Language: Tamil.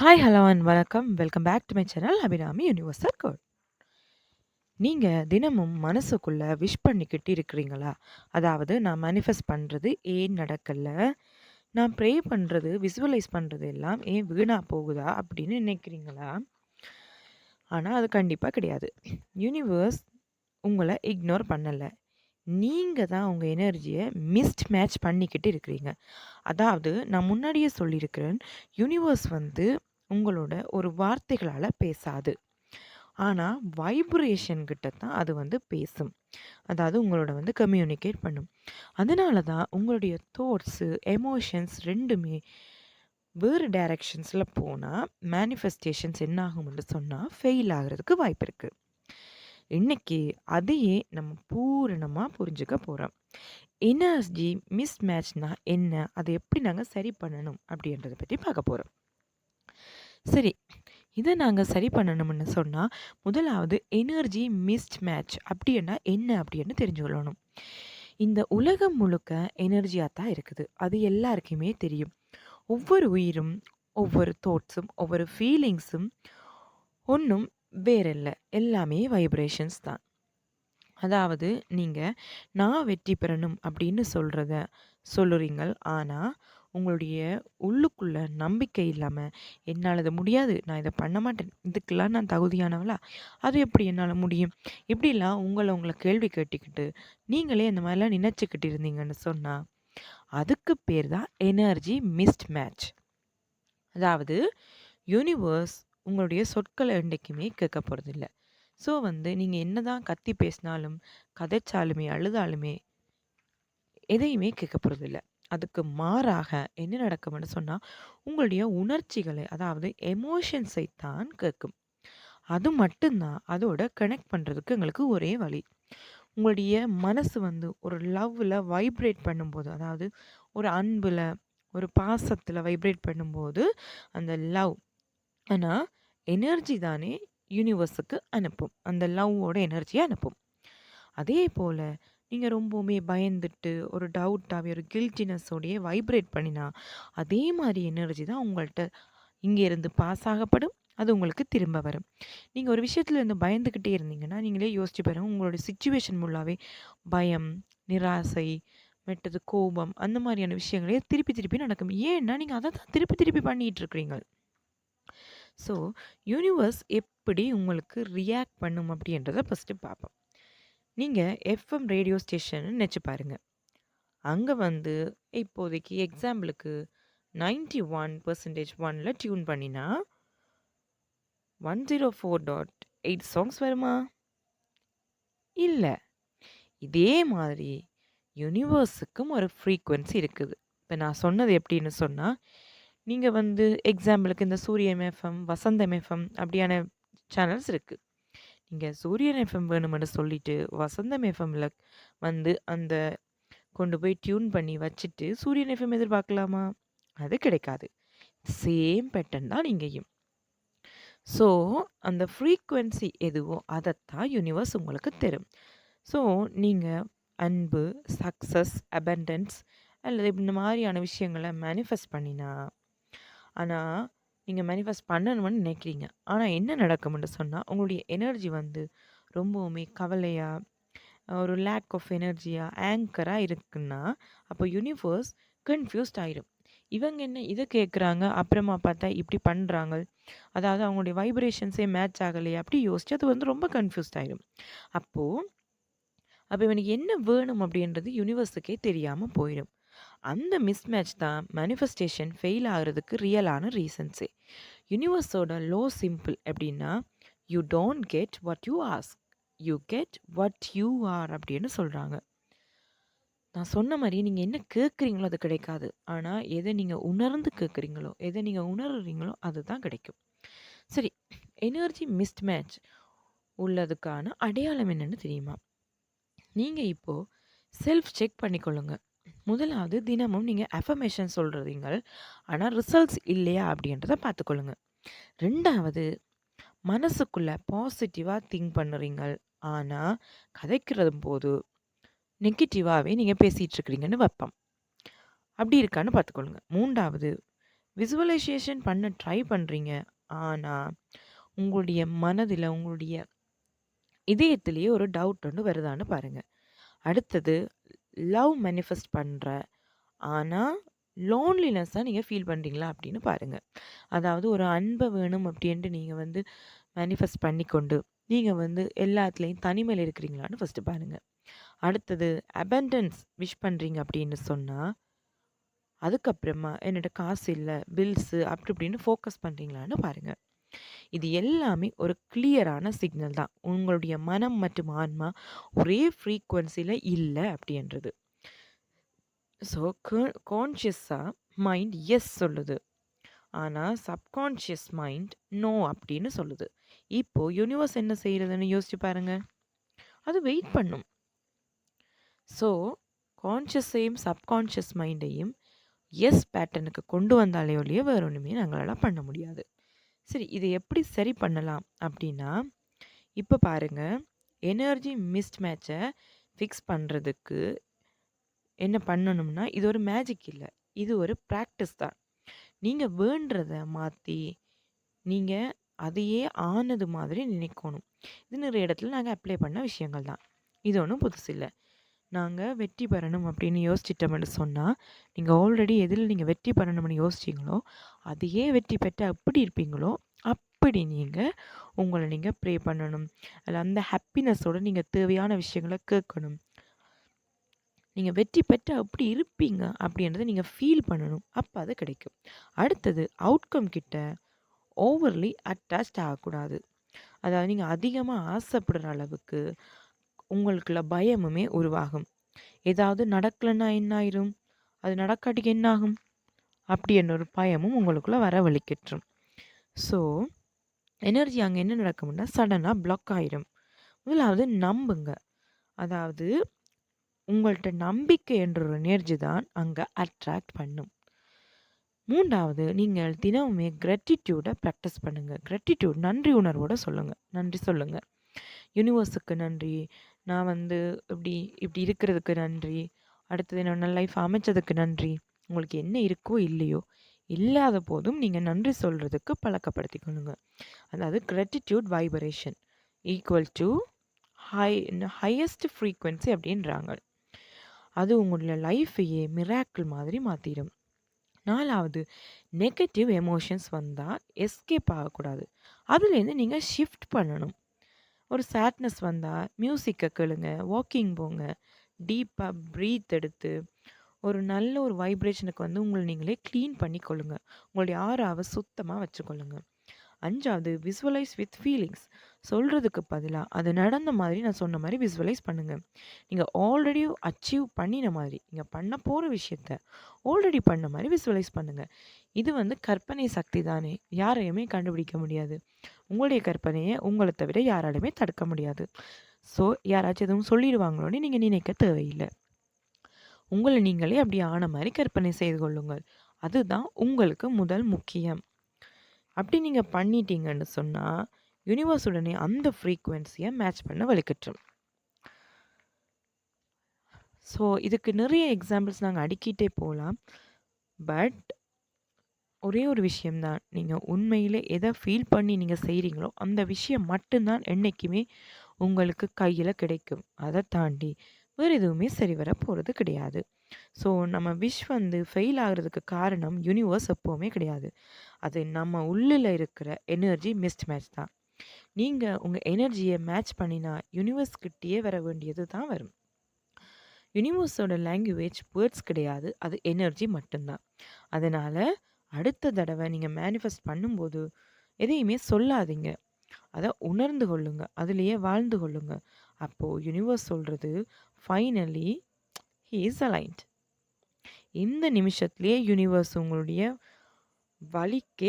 ஹாய், ஹலோ அண்ட் வணக்கம். Welcome back to my channel Abirami universal code. நீங்கள் தினமும் மனசுக்குள்ளே விஷ் பண்ணிக்கிட்டு இருக்கிறீங்களா? அதாவது நான் மேனிஃபெஸ்ட் பண்ணுறது ஏன் நடக்கல? நான் ப்ரே பண்ணுறது விசுவலைஸ் பண்ணுறது எல்லாம் ஏன் வீணாக போகுதா? அப்படின்னு நினைக்கிறீங்களா? ஆனால் அது கண்டிப்பாக கிடையாது. யூனிவர்ஸ் உங்களை இக்னோர் பண்ணலை நீங்கள் தான் உங்கள் எனர்ஜியை மிஸ்ட் மேட்ச் பண்ணிக்கிட்டு இருக்கிறீங்க. அதாவது நான் முன்னாடியே சொல்லியிருக்கிறேன். யூனிவர்ஸ் வந்து உங்களோட ஒரு வார்த்தைகளால் பேசாது. ஆனால் வைப்ரேஷன் கிட்ட தான் அது வந்து பேசும். அதாவது உங்களோட வந்து கம்யூனிகேட் பண்ணும். அதனால தான் உங்களுடைய தோட்ஸு எமோஷன்ஸ் ரெண்டுமே வேறு டைரக்ஷன்ஸில் போனால் மேனிஃபெஸ்டேஷன்ஸ் என்ன ஆகும்னு ஃபெயில் ஆகிறதுக்கு வாய்ப்பு இருக்குது இன்றைக்கி அதையே நம்ம பூரணமாக புரிஞ்சுக்க போகிறோம் எனர்ஜி மிஸ்மேட்ச்னால் என்ன? அதை எப்படி நாங்கள் சரி பண்ணணும்? அப்படின்றத பற்றி பார்க்க போகிறோம் சரி. இதை நாங்கள் சரி பண்ணணும்னு சொன்னால் முதலாவது எனர்ஜி மிஸ்ட் மேட்ச் அப்படின்னா என்ன அப்படின்னு தெரிஞ்சுக்கொள்ளணும். இந்த உலகம் முழுக்க எனர்ஜியாக தான் இருக்குது. அது எல்லாருக்குமே தெரியும். ஒவ்வொரு உயிரும், ஒவ்வொரு தாட்ஸும், ஒவ்வொரு ஃபீலிங்ஸும் ஒன்றும் வேற எல்லாமே வைப்ரேஷன்ஸ் தான். அதாவது நீங்கள் நான் வெற்றி பெறணும் அப்படின்னு சொல்கிறத சொல்லுறீங்கள். ஆனால் உங்களுடைய உள்ளுக்குள்ள நம்பிக்கை இல்லாமல் என்னால் இது முடியாது. நான் இதை பண்ண மாட்டேன். இதுக்கெல்லாம் நான் தகுதியானவளா? அது எப்படி என்னால் முடியும்? இப்படிலாம் உங்களை உங்களை கேள்வி கேட்டுக்கிட்டு, நீங்களே இந்த மாதிரிலாம் நினச்சிக்கிட்டு இருந்தீங்கன்னு சொன்னால் அதுக்கு பேர் தான் எனர்ஜி மிஸ்ட் மேட்ச். அதாவது யூனிவர்ஸ் உங்களுடைய சொற்களை என்றைக்குமே கேட்க போகிறதில்ல ஸோ வந்து நீங்கள் என்ன தான் கத்தி பேசினாலும், கதைச்சாலுமே, அழுதாலுமே எதையுமே கேட்க போகிறதில்ல அதுக்கு மாறாக என்ன நடக்கும்னு சொன்னால் உங்களுடைய உணர்ச்சிகளை அதாவது எமோஷன்ஸை தான் கேட்கும். அது மட்டும்தான் அதோட கனெக்ட் பண்ணுறதுக்கு எங்களுக்கு ஒரே வழி. உங்களுடைய மனசு வந்து ஒரு லவ்வில் வைப்ரேட் பண்ணும்போது, அதாவது ஒரு அன்பில் ஒரு பாசத்தில் வைப்ரேட் பண்ணும்போது, அந்த லவ் ஆனால் எனர்ஜி தானே யூனிவர்ஸுக்கு அனுப்பும். அந்த லவ்வோட எனர்ஜியை அனுப்பும். அதே போல் நீங்கள் ரொம்பவுமே பயந்துட்டு, ஒரு டவுட்டாகவே ஒரு கில்ட்டினஸோடையே வைப்ரேட் பண்ணினா, அதே மாதிரி எனர்ஜி தான் உங்கள்கிட்ட இங்கேருந்து பாஸ் ஆகப்படும். அது உங்களுக்கு திரும்ப வரும். நீங்கள் ஒரு விஷயத்துலேருந்து பயந்துக்கிட்டே இருந்தீங்கன்னா, நீங்களே யோசிச்சு பாருங்க. உங்களோட சுச்சுவேஷன் ஃபுல்லாகவே பயம், நிராசை, மெட்டது கோபம் அந்த மாதிரியான விஷயங்களே திருப்பி திருப்பி நடக்கும். ஏன்னா, நீங்கள் அதை தான் திருப்பி திருப்பி பண்ணிகிட்டு இருக்கிறீங்க. ஸோ, யூனிவர்ஸ் எப்படி உங்களுக்கு ரியாக்ட் பண்ணும் அப்படின்றத ஃபர்ஸ்ட்டு பார்ப்போம். நீங்கள் எஃப்எம் ரேடியோ ஸ்டேஷன்னு நினச்சி பாருங்க. அங்கே வந்து இப்போதைக்கு எக்ஸாம்பிளுக்கு 91% 1ல டியூன் பண்ணினா 104.8 சாங்ஸ் வருமா? இல்லை இதே மாதிரி யூனிவர்ஸுக்கும் ஒரு ஃப்ரீக்குவென்சி இருக்குது. இப்போ நான் சொன்னது எப்படின்னு சொன்னால் நீங்கள் வந்து எக்ஸாம்பிளுக்கு இந்த சூரியன் எஃப்எம், வசந்தம் எஃப்எம் அப்படியான சேனல்ஸ் இருக்குது நீங்கள் சூரியன் எஃப்எம் வேணுமென்னு சொல்லிட்டு, வசந்தம் எஃப்எம்மில் வந்து அந்த கொண்டு போய் டியூன் பண்ணி வச்சுட்டு, சூரியன் எஃப்எம் எதிர்பார்க்கலாமா? அது கிடைக்காது. சேம் பேட்டர்ன் தான் இங்கேயும். ஸோ, அந்த ஃப்ரீக்குவென்சி எதுவோ அதைத்தான் யூனிவர்ஸ் உங்களுக்கு தரும். ஸோ, நீங்கள் அன்பு, சக்ஸஸ் அபண்டன்ஸ் அல்லது இந்த மாதிரியான விஷயங்கள மேனிஃபெஸ்ட் பண்ணினா, ஆனால் நீங்கள் மேனிஃபெஸ்ட் பண்ணணும்னு நினைக்கிறீங்க. ஆனால் என்ன நடக்கும்னு சொன்னால் உங்களுடைய எனர்ஜி வந்து ரொம்பவுமே கவலையாக ஒரு லேக் ஆஃப் எனர்ஜியாக ஆங்கராக இருக்குன்னா, அப்போ யூனிவர்ஸ் கன்ஃப்யூஸ்ட் ஆயிரும். இவங்க என்ன இதை கேட்குறாங்க, அப்புறமா பார்த்தா இப்படி பண்ணுறாங்க அதாவது அவங்களுடைய வைப்ரேஷன்ஸே மேட்ச் ஆகலையே அப்படி யோசிச்சு அது வந்து ரொம்ப கன்ஃப்யூஸ்ட் ஆயிரும். அப்போ இவனுக்கு என்ன வேணும் அப்படின்றது யூனிவர்ஸுக்கே தெரியாமல் போயிடும். அந்த மிஸ்மேட்ச் தான் மேனிஃபெஸ்டேஷன் ஃபெயில் ஆகிறதுக்கு ரியலான ரீசன்ஸே. யூனிவர்ஸோட லோ சிம்பிள் எப்படின்னா, you don't get what you ask. You get what you are அப்படின்னு சொல்கிறாங்க நான் சொன்ன மாதிரி நீங்கள் என்ன கேட்குறீங்களோ அது கிடைக்காது. ஆனால் எதை நீங்கள் உணர்ந்து கேட்குறீங்களோ, எதை நீங்கள் உணர்றீங்களோ அதுதான் கிடைக்கும். சரி, எனர்ஜி மிஸ்ட் மேட்ச் உள்ளதுக்கான அடையாளம் என்னென்னு தெரியுமா? நீங்கள் இப்போது செல்ஃப் செக் பண்ணிக்கொள்ளுங்க. முதலாவது தினமும் நீங்கள் அஃபர்மேஷன் சொல்றீங்கள். ஆனால் ரிசல்ட்ஸ் இல்லையா அப்படின்றத பார்த்துக்கொள்ளுங்க. ரெண்டாவது மனசுக்குள்ளே பாசிட்டிவாக திங்க் பண்ணுறீங்கள். ஆனால் கதைக்கிறதும்போது நெகட்டிவாவே நீங்க நீங்கள் இருக்கிறீங்கன்னு வைப்போம். அப்படி இருக்கான்னு பார்த்துக்கொள்ளுங்க. மூன்றாவது விசுவலைசேஷன் பண்ண ட்ரை பண்ணுறீங்க ஆனால் உங்களுடைய மனதில் உங்களுடைய இதயத்திலேயே ஒரு டவுட் ஒன்று வருதான்னு பாருங்கள் அடுத்தது லவ் மேனிஃபெஸ்ட் பண்ணுற ஆனால் லோன்லினஸ்ஸாக நீங்கள் ஃபீல் பண்ணுறீங்களா அப்படின்னு பாருங்கள் அதாவது ஒரு அன்பை வேணும் அப்படின்ட்டு நீங்கள் வந்து மேனிஃபெஸ்ட் பண்ணிக்கொண்டு நீங்கள் வந்து எல்லாத்துலேயும் தனிமையில் இருக்கிறீங்களான்னு ஃபஸ்ட்டு பாருங்கள் அடுத்தது அபண்டன்ஸ் விஷ் பண்ணுறீங்க அப்படின்னு சொன்னால் அதுக்கப்புறமா என்னோடய காசு இல்லை பில்ஸு அப்படி இப்படின்னு ஃபோக்கஸ் பண்ணுறீங்களான்னு பாருங்கள் இது எல்லாமே ஒரு கிளியரான சிக்னல் தான். உங்களுடைய மனம் மற்றும் ஆன்மா ஒரே ஃப்ரீக்குவன்சியில் இல்லை அப்படின்றது. ஸோ கான்ஷியஸாக மைண்ட் எஸ் சொல்லுது. ஆனால் சப்கான்ஷியஸ் மைண்ட் நோ அப்படின்னு சொல்லுது. இப்போது யூனிவர்ஸ் என்ன செய்கிறதுன்னு யோசிச்சு பாருங்கள் அது வெயிட் பண்ணும். ஸோ கான்ஷியஸையும் சப்கான்ஷியஸ் மைண்டையும் எஸ் பேட்டர்னுக்கு கொண்டு வந்தாலே ஒழிய வேறு ஒன்றுமே நாங்களால் பண்ண முடியாது. சரி இதை எப்படி சரி பண்ணலாம் அப்படின்னா இப்போ பாருங்கள் எனர்ஜி மிஸ்ட் மேட்சை ஃபிக்ஸ் பண்ணுறதுக்கு என்ன பண்ணணும்னா இது ஒரு மேஜிக் இல்லை. இது ஒரு ப்ராக்டிஸ் தான். நீங்கள் வேண்டுறத மாற்றி நீங்கள் அதையே ஆனது மாதிரி நினைக்கணும். இது நிறைய இடத்துல நாங்கள் அப்ளை பண்ண விஷயங்கள் தான். இது ஒன்றும் புதுசு இல்லை. நாங்கள் வெற்றி பெறணும் அப்படின்னு யோசிச்சிட்டோம்னு சொன்னால் நீங்கள் ஆல்ரெடி எதில் நீங்கள் வெற்றி பெறணும்னு யோசிச்சிங்களோ அதையே வெற்றி பெற்று அப்படி இருப்பீங்களோ அப்படி நீங்கள் உங்களை நீங்கள் ப்ரே பண்ணணும். அதில் அந்த ஹாப்பினஸோடு நீங்கள் தேவையான விஷயங்களை கேட்கணும். நீங்கள் வெற்றி பெற்று அப்படி இருப்பீங்க அப்படின்றத நீங்கள் ஃபீல் பண்ணணும். அப்போ அது கிடைக்கும். அடுத்தது அவுட்கம் கிட்ட ஓவர்லி அட்டாச்ட் ஆகக்கூடாது. அதாவது நீங்கள் அதிகமாக ஆசைப்படுற அளவுக்கு உங்களுக்குள்ள பயமுமே உருவாகும். ஏதாவது நடக்கலைன்னா என்ன ஆயிரும் அது நடக்காட்டிக்கு என்ன ஆகும் அப்படி என்ற ஒரு பயமும் உங்களுக்குள்ளே வரவழிக்கற்றும். ஸோ எனர்ஜி அங்கே என்ன நடக்கும்னா சடனாக பிளாக் ஆயிரும். முதலாவது நம்புங்க. அதாவது உங்கள்கிட்ட நம்பிக்கை என்ற ஒரு எனர்ஜி தான் அங்கே அட்ராக்ட் பண்ணும். மூன்றாவது நீங்கள் தினமுமே கிரட்டிடியூடை ப்ராக்டிஸ் பண்ணுங்கள் கிரட்டிடியூட் நன்றி உணர்வோடு சொல்லுங்கள் நன்றி சொல்லுங்கள் யூனிவர்ஸுக்கு நன்றி. நான் வந்து இப்படி இப்படி இருக்கிறதுக்கு நன்றி. அடுத்தது என்னோட லைஃப் அமைச்சதுக்கு நன்றி. உங்களுக்கு என்ன இருக்கோ இல்லையோ இல்லாத போதும் நீங்கள் நன்றி சொல்கிறதுக்கு பழக்கப்படுத்திக்கணுங்க அதாவது gratitude vibration equal to high highest frequency அப்படின்றாங்க. அது உங்களோட லைஃப்பையே மிராக்கிள் மாதிரி மாற்றிடும் நாலாவது நெகட்டிவ் எமோஷன்ஸ் வந்தால் எஸ்கேப் ஆகக்கூடாது. அதுலேருந்து நீங்கள் ஷிஃப்ட் பண்ணணும். ஒரு சேட்னஸ் வந்தால் மியூசிக்கை கேளுங்க வாக்கிங் போங்க டீப்பாக ப்ரீத் எடுத்து ஒரு நல்ல ஒரு வைப்ரேஷனுக்கு வந்து உங்களை நீங்களே க்ளீன் பண்ணிக்கொள்ளுங்க உங்களுடைய ஆறாவை சுத்தமாக வச்சுக்கொள்ளுங்க அஞ்சாவது விசுவலைஸ் வித் ஃபீலிங்ஸ் சொல்கிறதுக்கு பதிலாக அது நடந்த மாதிரி நான் சொன்ன மாதிரி விசுவலைஸ் பண்ணுங்கள் நீங்கள் ஆல்ரெடி அச்சீவ் பண்ணின மாதிரி நீங்கள் பண்ண போகிற விஷயத்த ஆல்ரெடி பண்ண மாதிரி விசுவலைஸ் பண்ணுங்கள் இது வந்து கற்பனை சக்தி தானே யாரையுமே கண்டுபிடிக்க முடியாது. உங்களுடைய கற்பனையை உங்களை தவிர யாராலுமே தடுக்க முடியாது. ஸோ யாராச்சும் எதுவும் சொல்லிடுவாங்களோன்னு நீங்கள் நினைக்க தேவையில்லை. உங்களை நீங்களே அப்படி ஆன மாதிரி கற்பனை செய்து கொள்ளுங்கள். அதுதான் உங்களுக்கு முதல் முக்கியம். அப்படி நீங்கள் பண்ணிட்டீங்கன்னு சொன்னால் யூனிவர்ஸ் உடனே அந்த ஃப்ரீக்குவென்சியை மேட்ச் பண்ண வலிக்கட்டும் ஸோ இதுக்கு நிறைய எக்ஸாம்பிள்ஸ் நாங்கள் அடிக்கிட்டே போகலாம். பட் ஒரே ஒரு விஷயம்தான் நீங்கள் உண்மையில் எதை ஃபீல் பண்ணி நீங்கள் செய்கிறீங்களோ அந்த விஷயம் மட்டும்தான் என்றைக்குமே உங்களுக்கு கையில் கிடைக்கும். அதை தாண்டி வேறு எதுவுமே சரி வர போகிறது கிடையாது. ஸோ நம்ம விஷ் வந்து ஃபெயில் ஆகிறதுக்கு காரணம் யூனிவர்ஸ் எப்போவுமே கிடையாது. அது நம்ம உள்ளில் இருக்கிற எனர்ஜி மிஸ்ட் மேட்ச் தான் நீங்கள் உங்கள் எனர்ஜியை மேட்ச் பண்ணினா யூனிவர்ஸ் கிட்டேயே வர வேண்டியது தான் வரும். யூனிவர்ஸோட லாங்குவேஜ் வேர்ட்ஸ் கிடையாது. அது எனர்ஜி மட்டும்தான். அதனால் அடுத்த தடவை நீங்கள் மேனிஃபெஸ்ட் பண்ணும்போது எதையுமே சொல்லாதீங்க. அதை உணர்ந்து கொள்ளுங்க. அதுலேயே வாழ்ந்து கொள்ளுங்க. அப்போது யூனிவர்ஸ் சொல்கிறது ஃபைனலி ஹீ இஸ் அலைன்ட் இந்த நிமிஷத்துலேயே யூனிவர்ஸ் உங்களுடைய வழிக்கே